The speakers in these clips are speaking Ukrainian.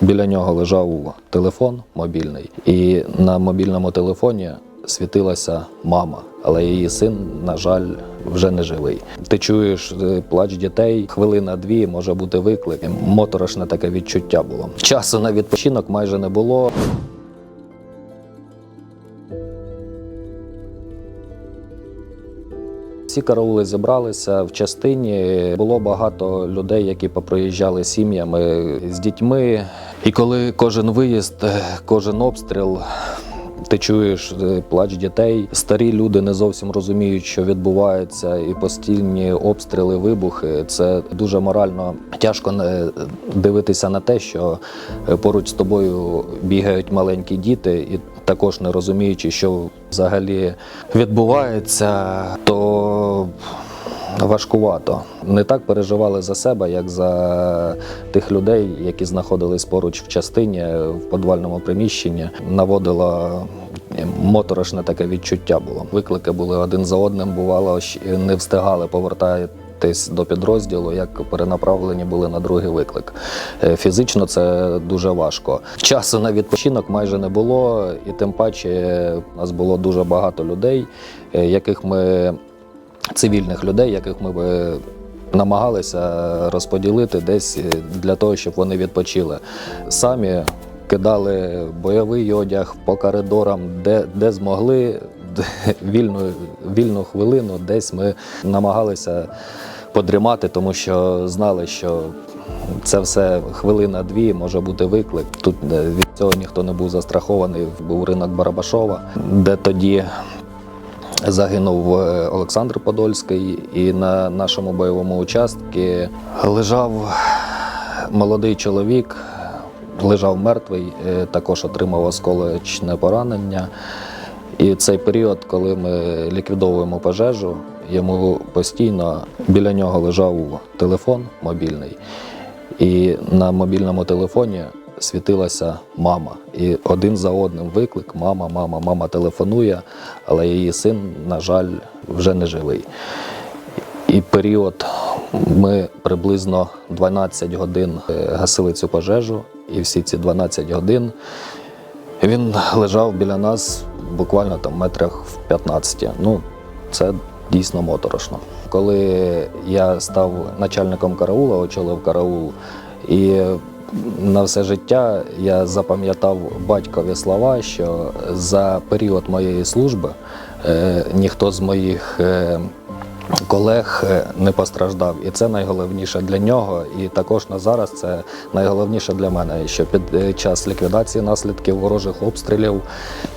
Біля нього лежав телефон мобільний, і на мобільному телефоні світилася мама, але її син, на жаль, вже не живий. Ти чуєш е, плач дітей, хвилина-дві може бути виклик. Моторошне таке відчуття було. Часу на відпочинок майже не було. Всі караули зібралися в частині. Було багато людей, які поприїжджали сім'ями з дітьми. І коли кожен виїзд, кожен обстріл. Ти чуєш е, плач дітей. Старі люди не зовсім розуміють, що відбувається, і постійні обстріли, вибухи. Це дуже морально тяжко дивитися на те, що е, поруч з тобою бігають маленькі діти, і також не розуміючи, що взагалі відбувається, то важкувато. Не так переживали за себе, як за тих людей, які знаходились поруч в частині, в подвальному приміщенні. Наводило моторошне таке відчуття було. Виклики були один за одним, бувало, не встигали повертатись до підрозділу, як перенаправлені були на другий виклик. Е, Фізично це дуже важко. Часу на відпочинок майже не було, і тим паче у нас було дуже багато людей, е, яких ми цивільних людей, яких ми би намагалися розподілити десь е, для того, щоб вони відпочили. Самі кидали бойовий одяг по коридорам, де, де змогли, вільну, вільну хвилину, десь ми намагалися подрімати, тому що знали, що це все хвилина-дві може бути виклик. Тут е, від цього ніхто не був застрахований. Був ринок Барабашова, де тоді загинув е, Олександр Подольський, і на нашому бойовому участку лежав молодий чоловік, лежав мертвий, е, також отримав осколочне поранення. І цей період, коли ми ліквідовуємо пожежу, йому постійно біля нього лежав телефон мобільний, і на мобільному телефоні світилася мама. І один за одним виклик: мама, мама, мама телефонує, але її син, на жаль, вже не живий. І період ми приблизно 12 годин е, гасили цю пожежу, і всі ці 12 годин він лежав біля нас буквально там метрах в 15. Ну, це дійсно моторошно. Коли я став начальником караула, очолив караул, і на все життя я запам'ятав батькові слова, що за період моєї служби е, ніхто з моїх е, колег е, не постраждав. І це найголовніше для нього. І також на зараз це найголовніше для мене, що під е, час ліквідації наслідків ворожих обстрілів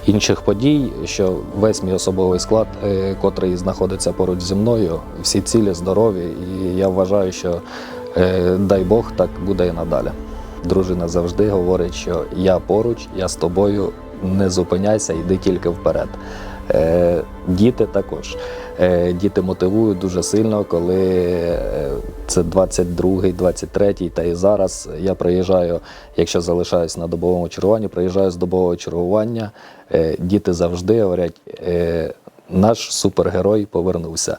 інших подій, що весь мій особовий склад, е, котрий знаходиться поруч зі мною, всі цілі, здорові. І я вважаю, що е, дай Бог так буде і надалі. Дружина завжди говорить, що я поруч, я з тобою, не зупиняйся, йди тільки вперед. Е, Діти також. Е, Діти мотивують дуже сильно, коли е, це 22-й, 23-й, та і зараз я приїжджаю, якщо залишаюсь на добовому чергуванні, приїжджаю з добового чергування. Діти завжди говорять, наш супергерой повернувся.